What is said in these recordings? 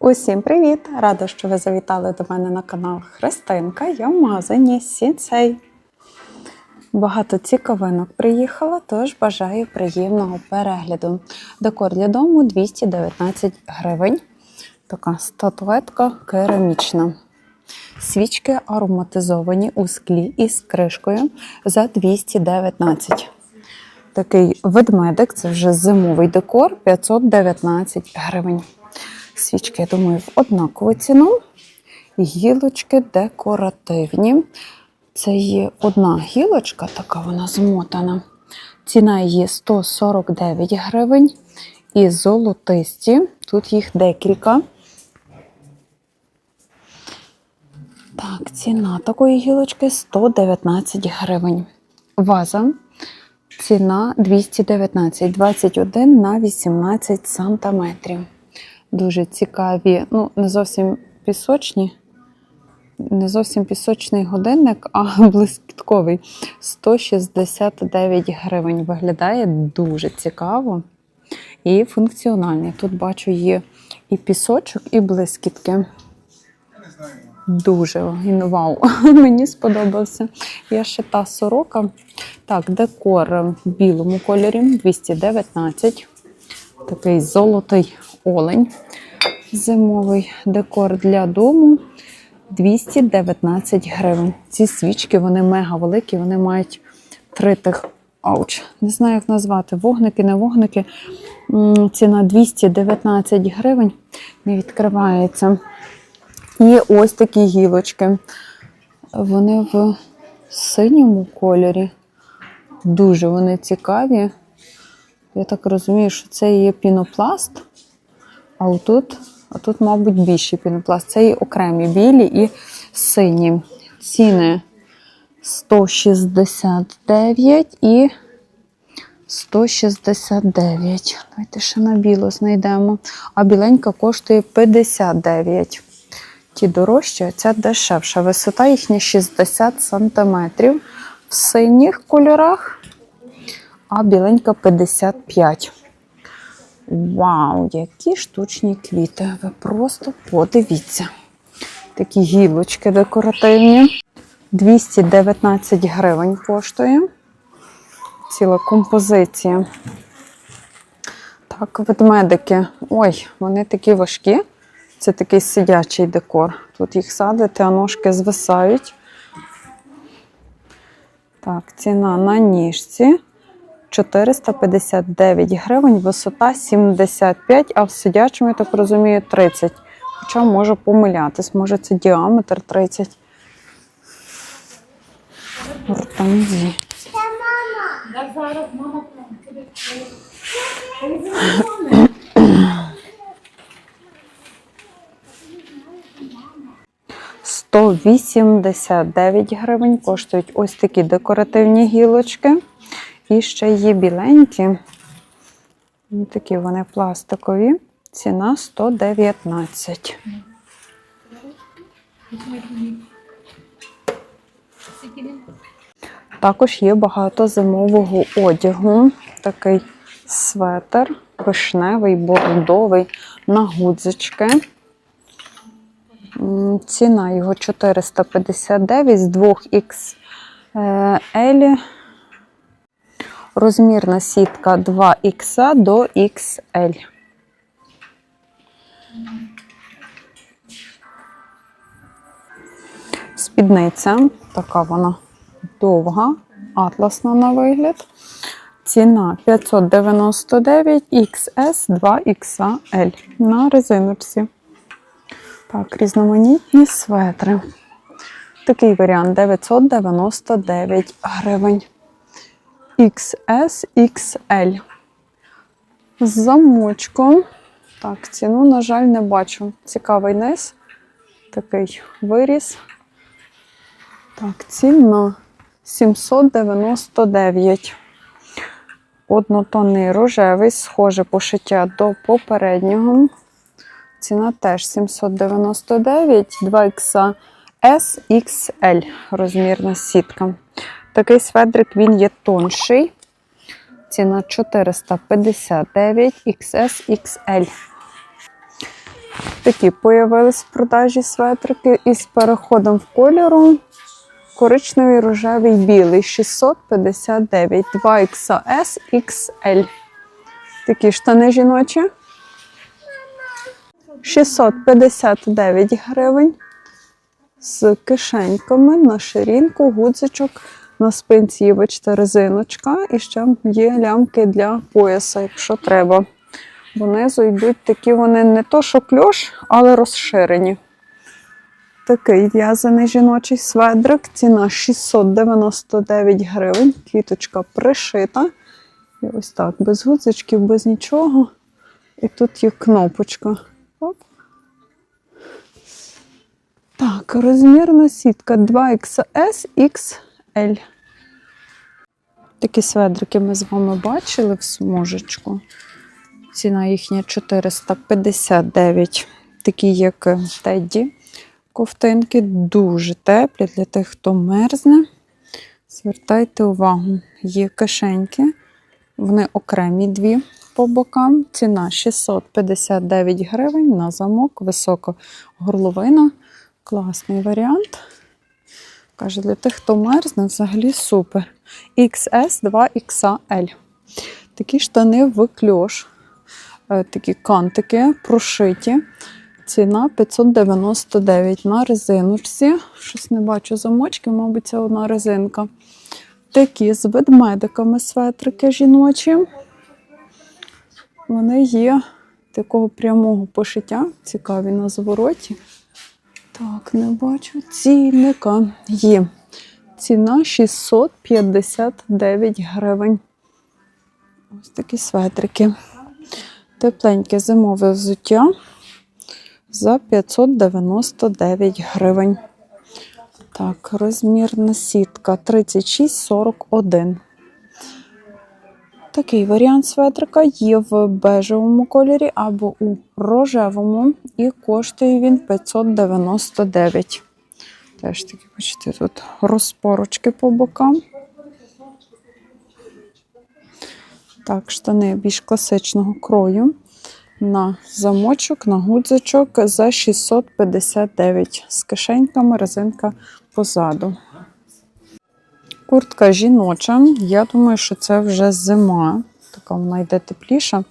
Усім привіт! Рада, що ви завітали до мене на канал Христинка. Я в магазині Сінцей. Багато цікавинок приїхало, тож бажаю приємного перегляду. Декор для дому 219 гривень. Така статуетка керамічна. Свічки ароматизовані у склі із кришкою за 219. Такий ведмедик, це вже зимовий декор 519 гривень. Свічки, я думаю, в однакову ціну. Гілочки декоративні. Це є одна гілочка, така вона змотана. Ціна її 149 гривень. І золотисті. Тут їх декілька. Так, ціна такої гілочки 119 гривень. Ваза. Ціна 219, 21 на 18 сантиметрів. Дуже цікаві, ну, не зовсім пісочні, не зовсім пісочний годинник, а блискітковий. 169 гривень. Виглядає дуже цікаво і функціональний. Тут бачу є і пісочок, і блискітки. Дуже він вау, мені сподобався. Я ще та сорока. Так, декор в білому кольорі 219. Такий золотий олень. Зимовий декор для дому 219 гривень. Ці свічки вони мега великі, вони мають три тих ауч. Не знаю, як назвати. Вогники, не вогники. Ціна 219 гривень. Не відкривається. І ось такі гілочки. Вони в синьому кольорі. Дуже вони цікаві. Я так розумію, що це є пінопласт, а отут, а тут, мабуть, більший пінопласт. Це є окремі білі і сині. Ціни 169 і 169. Давайте ще на біло знайдемо. А біленька коштує 59. Ті дорожчі, а ця дешевша. Висота їхня 60 см в синіх кольорах, а біленька 55. Вау, які штучні квіти! Ви просто подивіться. Такі гілочки декоративні. 219 гривень коштує. Ціла композиція. Так, ведмедики. Ой, вони такі важкі. Це такий сидячий декор. Тут їх садити, а ножки звисають. Так, ціна на ніжці 459 гривень, висота 75, а в сидячому, я так розумію, 30. Хоча можу помилятись, може це діаметр 30. Гортензії. Да зараз мама прям. 189 гривень коштують ось такі декоративні гілочки. І ще є біленькі. Такі вони пластикові. Ціна 119. Також є багато зимового одягу. Такий светр, вишневий, бордовий, на гудзички. Ціна його 459 з 2 XL. Розмірна сітка 2X до XL. Спідниця, така вона довга, атласна на вигляд. Ціна 599 XS 2XL на резиночці. Так, різноманітні светри. Такий варіант 999 гривень. XS XL. З замочком. Так, ціну, на жаль, не бачу. Цікавий низ. Такий виріс. Так, ціна 799. Однотонний рожевий, схоже пошиття до попереднього. Ціна теж 799, 2 х SXL розмірна сітка. Такий сведрик він є тонший. Ціна 459 XS XL. такі появились в продажі светрики із переходом в кольору. Коричневий, рожевий, білий 659, 2XS XL. Такі штани жіночі. 659 гривень. З кишеньками на ширинку, гудзичок, на спинці є, бачите, резиночка, і ще є лямки для пояса, якщо треба. Донизу йдуть такі вони не то, що кльош, але розширені. Такий в'язаний жіночий сведрик. Ціна 699 гривень. Квіточка пришита. І ось так, без гудзичків, без нічого. І тут є кнопочка. Оп. Так, розмірна сітка 2XS XL. Такі сведрики ми з вами бачили в смужечку. Ціна їхня 459. Такі, як Тедді. Ковтинки дуже теплі для тих, хто мерзне. Звертайте увагу, є кишеньки. Вони окремі дві по бокам. Ціна 659 гривень на замок, висока горловина. Класний варіант. Каже, для тих, хто мерзне, взагалі супер. XS 2XL. Такі штани в кльош. Е, Такі кантики прошиті. Ціна 599 на резиночці. Щось не бачу замочки, мабуть, це одна резинка. Такі з ведмедиками светрики жіночі. Вони є такого прямого пошиття. Цікаві на звороті. Так, не бачу. Цінника є. Ціна 659 гривень. Ось такі светрики. Тепленьке зимове взуття за 599 гривень. Так, розмірна сітка 36,41. Такий варіант светрика є в бежевому кольорі або у рожевому, і коштує він 599. Теж такі, бачите, тут розпорочки по бокам. Так, штани більш класичного крою. На замочок, на гудзичок за 659 з кишеньками, резинка позаду. Куртка жіноча. Я думаю, що це вже зима. Така вона йде тепліша.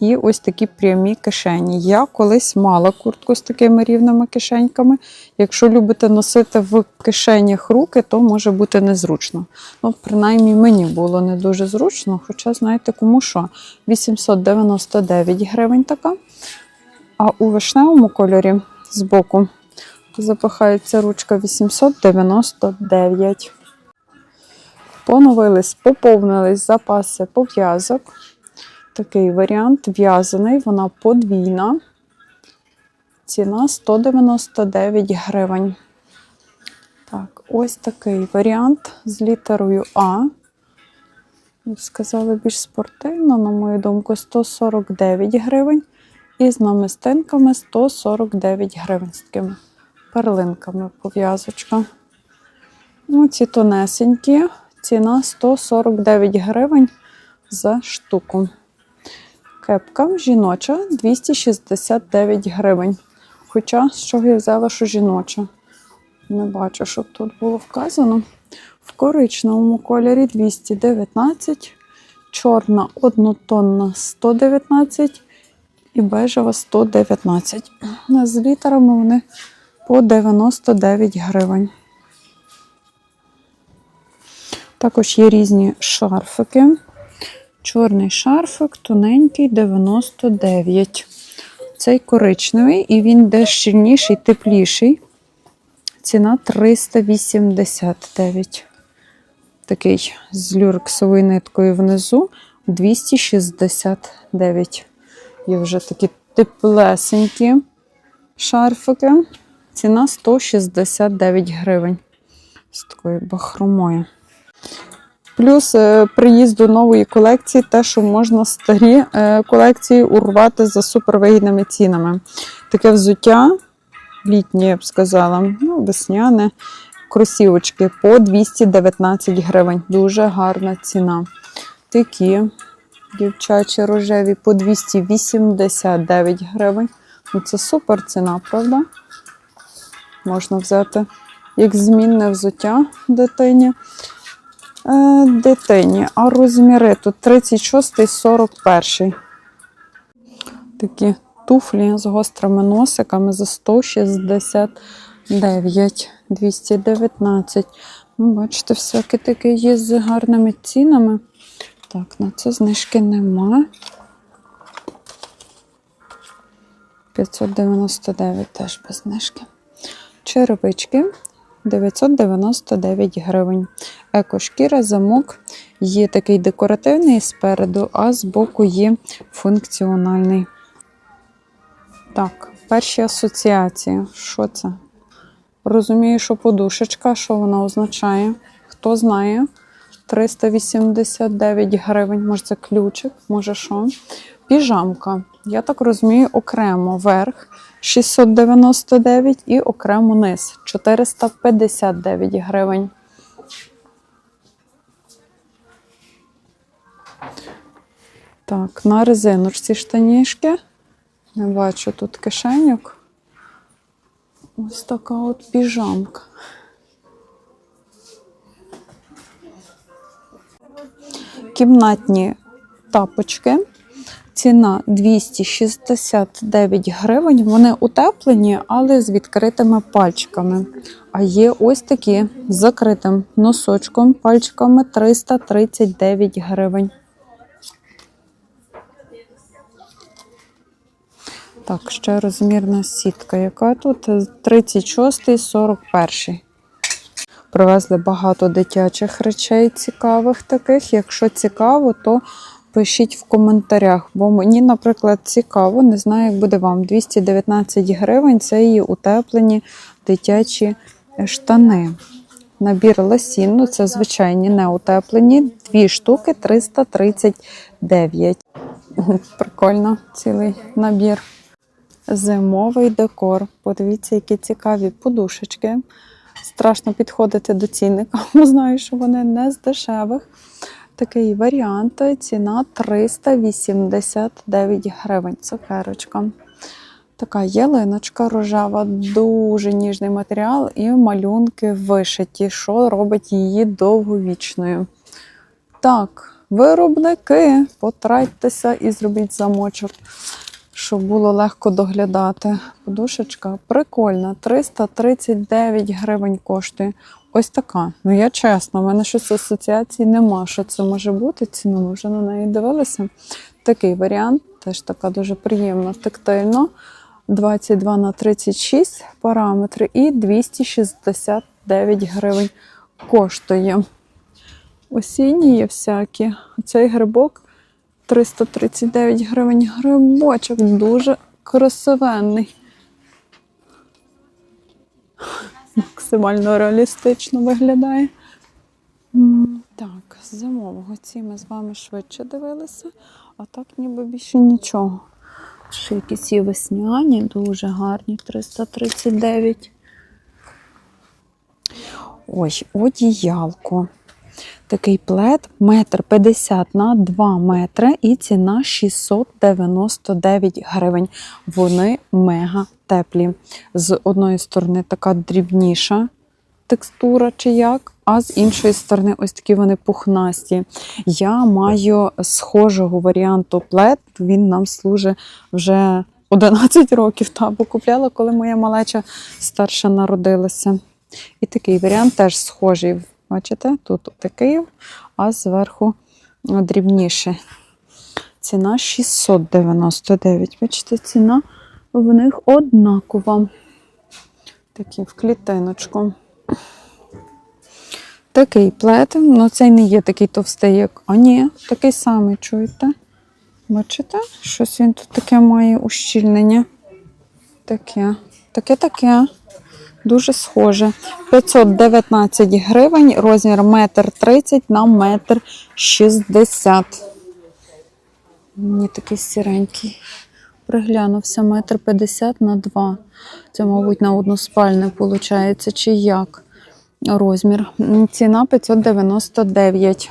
І ось такі прямі кишені. Я колись мала куртку з такими рівними кишеньками. Якщо любите носити в кишенях руки, то може бути незручно. Ну, принаймні, мені було не дуже зручно, хоча, знаєте, кому що. 899 гривень така. А у вишневому кольорі збоку запихається ручка 899. Поновились, поповнились запаси пов'язок. Такий варіант в'язаний, вона подвійна. Ціна 199 гривень. Так, ось такий варіант з літерою А. Б більш спортивно, на мою думку, 149 гривень. І з намистинками 149 гривень з такими перлинками пов'язочка. Ну, ці тонесенькі. Ціна 149 гривень за штуку. Кепка жіноча 269 гривень. Хоча, з чого я взяла, що жіноча. Не бачу, щоб тут було вказано. В коричневому кольорі 219, чорна однотонна 119 і бежева 119. З літерами вони по 99 гривень. Також є різні шарфики. Чорний шарфик, тоненький, 99. Цей коричневий, і він де щільніший, тепліший. Ціна 389. Такий з люрексовою ниткою внизу 269. Є вже такі теплесенькі шарфики. Ціна 169 гривень. З такою бахромою. Плюс е, приїзду нової колекції, те, що можна старі е, колекції урвати за супервигідними цінами. Таке взуття літнє, я б сказала, ну, весняне, кросівочки по 219 гривень. Дуже гарна ціна. Такі дівчачі рожеві по 289 гривень. Ну, Це супер ціна, правда? Можна взяти як змінне взуття дитині. Е, дитині. А розміри тут 36 і 41. Такі туфлі з гострими носиками за 169, 219. Ну, бачите, всякі такі є з гарними цінами. Так, на це знижки нема. 599 теж без знижки. Черевички 999 гривень. Екошкіра, замок. Є такий декоративний спереду, а збоку є функціональний. Так, перші асоціації. Що це? Розумію, що подушечка, що вона означає? Хто знає? 389 гривень. Може, це ключик, може що? Піжамка. Я так розумію, окремо верх 699 і окремо низ 459 гривень. Так, на резиночці штанішки. Не бачу тут кишеньок. Ось така от піжамка. Кімнатні тапочки. Ціна 269 гривень. Вони утеплені, але з відкритими пальчиками. А є ось такі з закритим носочком, пальчиками 339 гривень. Так, ще розмірна сітка. Яка тут? 36 41. Привезли багато дитячих речей цікавих таких. Якщо цікаво, то пишіть в коментарях. Бо мені, наприклад, цікаво, не знаю, як буде вам. 219 гривень це її утеплені дитячі штани. Набір лосін, ну це звичайні не утеплені. Дві штуки 339. Прикольно, цілий набір. Зимовий декор. Подивіться, які цікаві подушечки. Страшно підходити до цінника, бо знаю, що вони не з дешевих. Такий варіант. Ціна 389 гривень. Цукерочка. Така ялиночка рожева, дуже ніжний матеріал і малюнки вишиті, що робить її довговічною. Так, виробники, потратьтеся і зробіть замочок щоб було легко доглядати. Подушечка прикольна, 339 гривень коштує. Ось така. Ну я чесно, в мене щось асоціації нема. Що це може бути? Ціну ми вже на неї дивилися. Такий варіант, теж така дуже приємна, тактильно. 22 на 36 параметри і 269 гривень коштує. Осінні є всякі. Цей грибок 339 гривень грибочок. Дуже красивенний. Максимально реалістично виглядає. Так, зимового ці ми з вами швидше дивилися, а так ніби більше нічого. Ще якісь є весняні, дуже гарні, 339. Ой, одіялко. Такий плед метр 50 на 2 метри і ціна 699 гривень. Вони мега теплі. З одної сторони така дрібніша текстура чи як, а з іншої сторони, ось такі вони пухнасті. Я маю схожого варіанту плед. Він нам служить вже 11 років, та, бо купляла, коли моя малеча старша народилася. І такий варіант теж схожий. Бачите, тут такий, а зверху дрібніше. Ціна 699. Бачите, ціна в них однакова. Такі в клітиночку. Такий плед, ну цей не є такий товстий, як. А ні, такий самий, чуєте? Бачите? Щось він тут таке має ущільнення. Таке, таке-таке. Дуже схоже. 519 гривень, розмір 1,30 на 1,60 Мені такий сіренький. Приглянувся 1,50 на 2. Це, мабуть, на односпальне виходить, чи як розмір. Ціна 599.